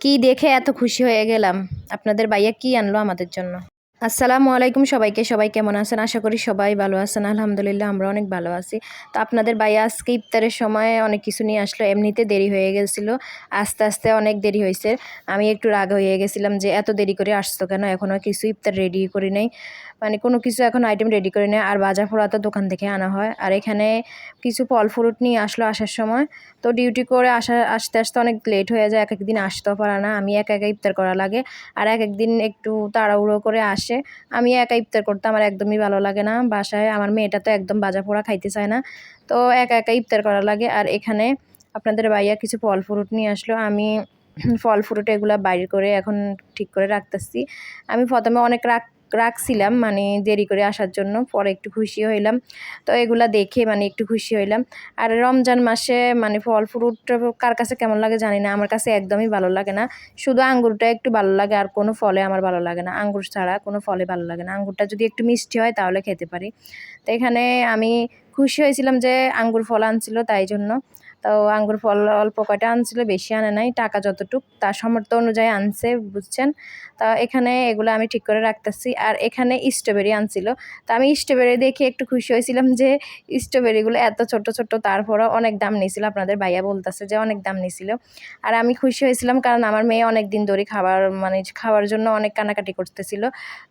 কি দেখে এত খুশি হয়ে গেলাম? আপনাদের বাইয়া কি আনলো আমাদের জন্য? আসসালামু আলাইকুম সবাইকে। সবাই কেমন আছেন? আশা করি সবাই ভালো আছেন। আলহামদুলিল্লাহ, আমরা অনেক ভালো আছি। তো আপনাদের ভাইয়া আজকে ইফতারের সময় অনেক কিছু নিয়ে আসলো। এমনিতে দেরি হয়ে গেছিল। আস্তে আস্তে অনেক দেরি হয়েছে। আমি একটু রাগ হয়ে গেছিলাম যে এত দেরি করে আসতো কেন? এখনও কিছু ইফতার রেডি করি নাই। মানে কোনো কিছু এখন আইটেম রেডি করে নেয় আর বাজার ফোড়া তো দোকান থেকে আনা হয়। আর এখানে কিছু ফল ফ্রুট নিয়ে আসলো আসার সময়। তো ডিউটি করে আসা, আসতে আসতে অনেক লেট হয়ে যায়। এক একদিন আসতেও পারে না। আমি একা একা ইফতার করা লাগে। আর এক একদিন একটু তাড়াহুড়ো করে আসে। আমি একা ইফতার করতে আমার একদমই ভালো লাগে না। বাসায় আমার মেয়েটা তো একদম বাজা পোড়া খাইতে চায় না। তো একা একা ইফতার করা লাগে। আর এখানে আপনাদের ভাইয়া কিছু ফল ফ্রুট নিয়ে আসলো। আমি ফল ফ্রুট এগুলো বাইর করে এখন ঠিক করে রাখতেছি। আমি প্রথমে অনেক রাখ রাখছিলাম মানে দেরি করে আসার জন্য। পরে একটু খুশি হইলাম। তো এগুলা দেখে মানে একটু খুশি হইলাম। আর রমজান মাসে মানে ফল ফ্রুট কার কাছে কেমন লাগে জানি না। আমার কাছে একদমই ভালো লাগে না। শুধু আঙ্গুরটা একটু ভালো লাগে আর কোনো ফলে আমার ভালো লাগে না। আঙ্গুর ছাড়া কোনো ফলে ভালো লাগে না। আঙ্গুরটা যদি একটু মিষ্টি হয় তাহলে খেতে পারি। তো এখানে আমি খুশি হয়েছিলাম যে আঙ্গুর ফল আনছিল তাই জন্য। তো আঙ্গুর ফল অল্প কয়টা আনছিল, বেশি আনে নাই, টাকা যতটুক, তার সামর্থ্য অনুযায়ী আনছে, বুঝছেন? তা এখানে এগুলো আমি ঠিক করে রাখতেছি। আর এখানে স্ট্রবেরি আনছিল। তা আমি স্ট্রবেরি দেখে একটু খুশি হয়েছিলাম যে স্ট্রবেরিগুলো এত ছোট ছোট, তারপরও অনেক দাম নিয়েছিল। আপনাদের ভাইয়া বলতেছে যে অনেক দাম নিয়েছিল। আর আমি খুশি হয়েছিলাম কারণ আমার মেয়ে অনেক দিন ধরে খাবার মানে খাওয়ার জন্য অনেক কানাকাটি করতেছিল।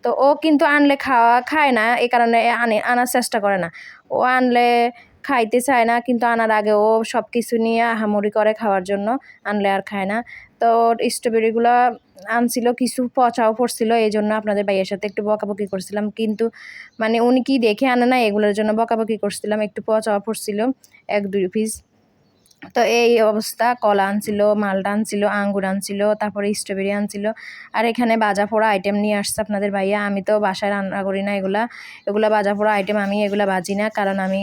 তো ও কিন্তু আনলে খাওয়া খায় না, এ কারণে আনে, আনার চেষ্টা করে না। ও আনলে খাইতে চায় না, কিন্তু আনার আগে ও সব কিছু নিয়ে আহামরি করে খাওয়ার জন্য আনলে আর খায় না। তো স্ট্রবেরিগুলো আনছিল, কিছু পচাও পড়ছিল, এই জন্য আপনাদের ভাইয়ের সাথে একটু বকাবকি করছিলাম। কিন্তু মানে উনি কি দেখে আনে না এগুলোর জন্য বকাবকি করছিলাম, একটু পচাও পড়ছিল, এক, দুই পিস তো এই অবস্থা, কলা আনছিল মালটা আনছিল, আঙ্গুর আনছিল, তারপরে স্ট্রবেরি আনছিল। আর এখানে বাজা পোড়া আইটেম নিয়ে আসছে আপনাদের ভাইয়া। আমি তো বাসায় রান্না করি না এগুলা। এগুলা বাজা পোড়া আইটেম আমি এগুলা বাজি না, কারণ আমি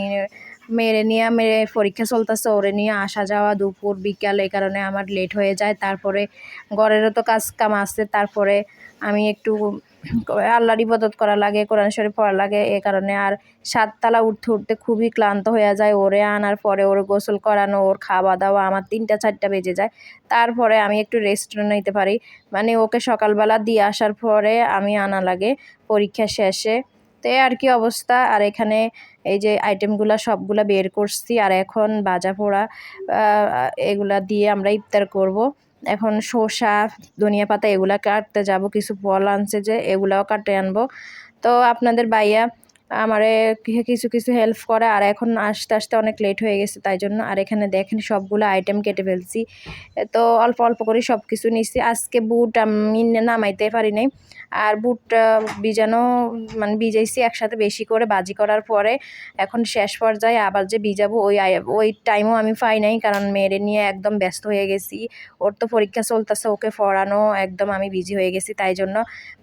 মেরে নিয়ে মেরে পরীক্ষা চলতেছে, ওরে নিয়ে আসা যাওয়া দুপুর, বিকাল, এই কারণে আমার লেট হয়ে যায়। তারপরে ঘরেরও তো কাজ কাম আসছে তারপরে আমি একটু আল্লাহর ইবাদত করা লাগে, কোরআন শরীফ পড়া লাগে, এ কারণে আর সাততলা উঠতে উঠতে খুবই ক্লান্ত হয়ে যায়। ওরে আনার পরে ওর গোসল করানো, ওর খাওয়া দাওয়া আমার তিনটা, চারটা বেজে যায়। তারপরে আমি একটু রেস্ট নিতে পারি। মানে ওকে সকালবেলা দিয়ে আসার পরে আমি আনা লাগে পরীক্ষা শেষে। তো আর কি অবস্থা। আর এখানে এই যে আইটেমগুলো সবগুলো বের করছি, আর এখন বাজা পোড়া এগুলা দিয়ে আমরা ইফতার করব। এখন শসা, ধনিয়া পাতা এগুলা কাটতে যাব, কিছু ফল আনছে যে এগুলাও কাটে আনব। তো আপনাদের বাইয়া আমারে কিছু কিছু হেল্প করে। আর এখন আসতে আসতে অনেক লেট হয়ে গেছে, তাই জন্য আর এখানে দেখেন সবগুলো আইটেম কেটে ফেলছি। তো অল্প অল্প করে সব কিছু নিচ্ছি আজকে বুট আমি নামাইতে পারি নাই। আর বুট বীজানো মানে ভিজাইছি একসাথে বেশি করে বাজি করার পরে। এখন শেষ পর্যায়ে আবার যে ভিজাবো, ওই ওই টাইমও আমি পাই নাই। কারণ মেয়েরে নিয়ে একদম ব্যস্ত হয়ে গেছি। ওর তো পরীক্ষা চলতেছে, ওকে পড়ানো একদম আমি বিজি হয়ে গেছি, তাই জন্য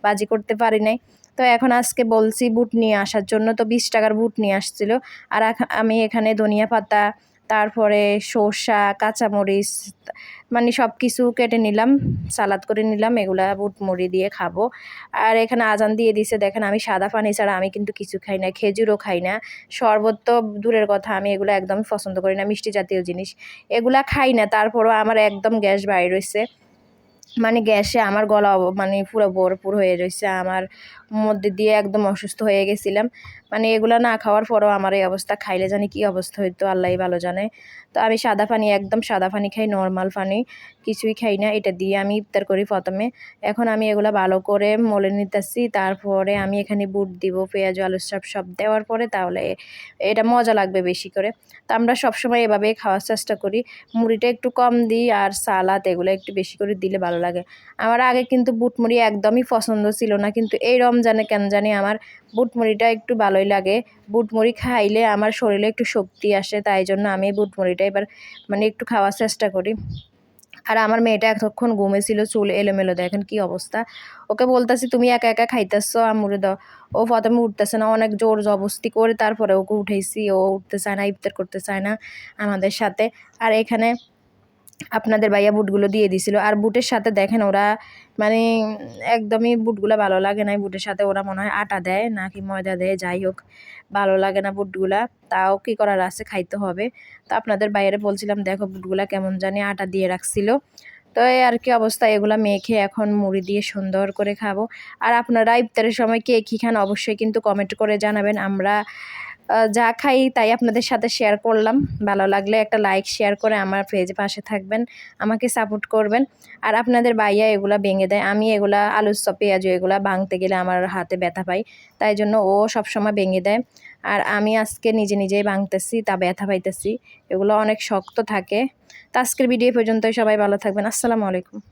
বাজি করতে পারি নাই। তো এখন আজকে বলছি বুট নিয়ে আসার জন্য তো বিশ টাকার বুট নিয়ে আসছিল। আর আমি এখানে ধনিয়া পাতা, তারপরে সর্ষা, কাঁচামরিচ মানে সব কিছু কেটে নিলাম, সালাদ করে নিলাম, এগুলা বুট মুড়ি দিয়ে খাব। আর এখানে আজান দিয়ে দিছে, দেখেন আমি সাদা পানি ছাড়া আমি কিন্তু কিছু খাই না, খেজুরও খাই না। শরবত তো দূরের কথা, আমি এগুলো একদমই পছন্দ করি না, মিষ্টি জাতীয় জিনিস। এগুলা খাই না, তারপরও আমার একদম গ্যাস বাইর রয়েছে মানে গ্যাসে আমার গলা মানে পুরো ভরপুর হয়ে রয়েছে আমার মধ্যে দিয়ে একদম অসুস্থ হয়ে গেছিলাম। মানে এগুলো না খাওয়ার পরও আমার এই অবস্থা, খাইলে জানি কি অবস্থা হইতো আল্লাহই ভালো জানে। তো আমি সাদা পানি, একদম সাদা পানি খাই নর্মাল পানি, কিছুই খাই না, এটা দিয়ে আমি ইফতার করি প্রথমে। এখন আমি এগুলো ভালো করে মলে নিতেছি, তারপরে আমি এখানে বুট দিব, পেঁয়াজ, আলু সব সব দেওয়ার পরে তাহলে এটা মজা লাগবে বেশি করে। তো আমরা সবসময় এভাবে খাওয়ার চেষ্টা করি। মুড়িটা একটু কম দিই আর সালাদ এগুলো একটু বেশি করে দিলে ভালো লাগে। আমার আগে কিন্তু বুট মুড়ি একদমই পছন্দ ছিল না, কিন্তু এই রমজানে কেন জানি আমার বুট মুড়িটা একটু ভালোই লাগে। বুটমুড়ি খাইলে আমার শরীরে একটু শক্তি আসে, তাই জন্য আমি বুটমুড়িটা এবার মানে একটু খাওয়ার চেষ্টা করি। আর আমার মেয়েটা এতক্ষণ ঘুমেছিল, চুল এলোমেলো, দেখেন কি অবস্থা। ওকে বলতেছি, তুমি একা একা খাইতেছো আমুরে দাও। ও প্রথমে উঠতেছে না, অনেক জোর জবস্তি করে তারপরে ওকে উঠেছি। ও উঠতে চায় না, ইফতার করতে চায় না আমাদের সাথে। আর এখানে আপনাদের ভাইয়া বুটগুলো দিয়ে দিছিল। আর বুটের সাথে দেখেন ওরা মানে একদমই বুটগুলো ভালো লাগে না বুটের সাথে ওরা মনে হয় আটা দেয়, নাকি ময়দা দেয়, যাই হোক, ভালো লাগে না বুটগুলা। তাও কী করার আছে, খাইতে হবে। তো আপনাদের বাইরে বলছিলাম, দেখো বুটগুলা কেমন জানি আটা দিয়ে রাখছিল। তো এই আর কি অবস্থা, এগুলা মেখে এখন মুড়ি দিয়ে সুন্দর করে খাব। আর আপনারা ইফতারের সময় কে কী খান, অবশ্যই কিন্তু কমেন্ট করে জানাবেন। আমরা যা খাই তাই আপনাদের সাথে শেয়ার করলাম। ভালো লাগলে একটা লাইক শেয়ার করে আমার পেজ পাশে থাকবেন, আমাকে সাপোর্ট করবেন। আর আপনাদের বাইয়া এগুলা ভেঙে দেয়। আমি এগুলা আলুর চপ, পেঁয়াজু এগুলা ভাঙতে গেলে আমার হাতে ব্যথা পাই তাই জন্য ও সবসময় ভেঙে দেয়। আর আমি আজকে নিজে নিজেই ভাঙতেছি, তা ব্যথা পাইতেছি। এগুলো অনেক শক্ত থাকে। তো আজকের ভিডিও পর্যন্তই। সবাই ভালো থাকবেন। আসসালামু আলাইকুম।